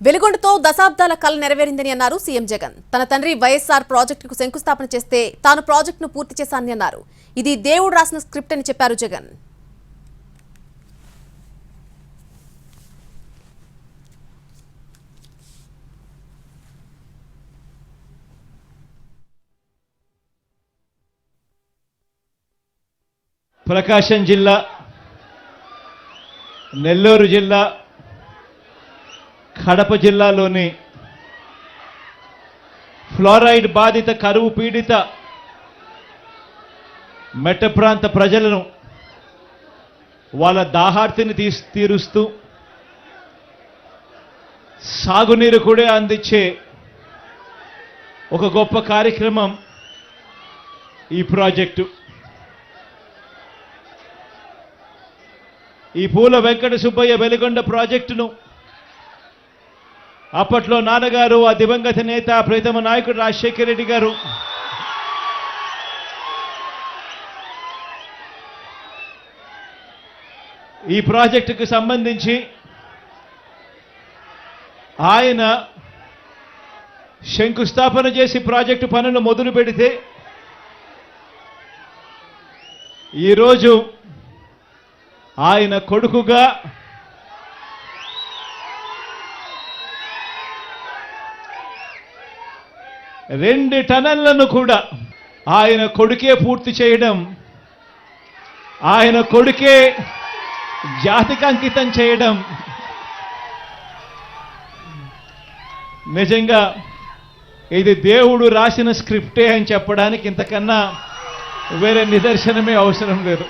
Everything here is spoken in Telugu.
వెలుగొండతో దశాబ్దాల కళ నెరవేరిందని అన్నారు సీఎం జగన్. తన తండ్రి వైఎస్ఆర్ ప్రాజెక్టుకు శంకుస్థాపన చేస్తే తాను ప్రాజెక్టును పూర్తి చేశానని అన్నారు. ఇది దేవుడు రాసిన స్క్రిప్ట్ అని చెప్పారు జగన్. ప్రకాశం జిల్లా నెల్లూరు జిల్లా కడప జిల్లాలోని ఫ్లోరైడ్ బాధిత కరువు పీడిత మెట్ట ప్రాంత ప్రజలను వాళ్ళ దాహార్తిని తీసి తీరుస్తూ సాగునీరు కూడా అందించే ఒక గొప్ప కార్యక్రమం ఈ ప్రాజెక్టు. ఈ పూల వెంకట సుబ్బయ్య వెలుగొండ ప్రాజెక్టును అప్పట్లో నాన్నగారు ఆ దివంగత నేత ప్రీతమ నాయకుడు రాజశేఖర రెడ్డి గారు. ఈ ప్రాజెక్టుకు సంబంధించి ఆయన శంకుస్థాపన చేసి ప్రాజెక్టు పనులు మొదలు పెడితే ఈరోజు ఆయన కొడుకుగా రెండు టన్నులను కూడా ఆయన కొడుకే పూర్తి చేయడం ఆయన కొడుకే జాతికి అంకితం చేయడం. నిజంగా ఇది దేవుడు రాసిన స్క్రిప్టే అని చెప్పడానికి ఇంతకన్నా వేరే నిదర్శనమే అవసరం లేదు.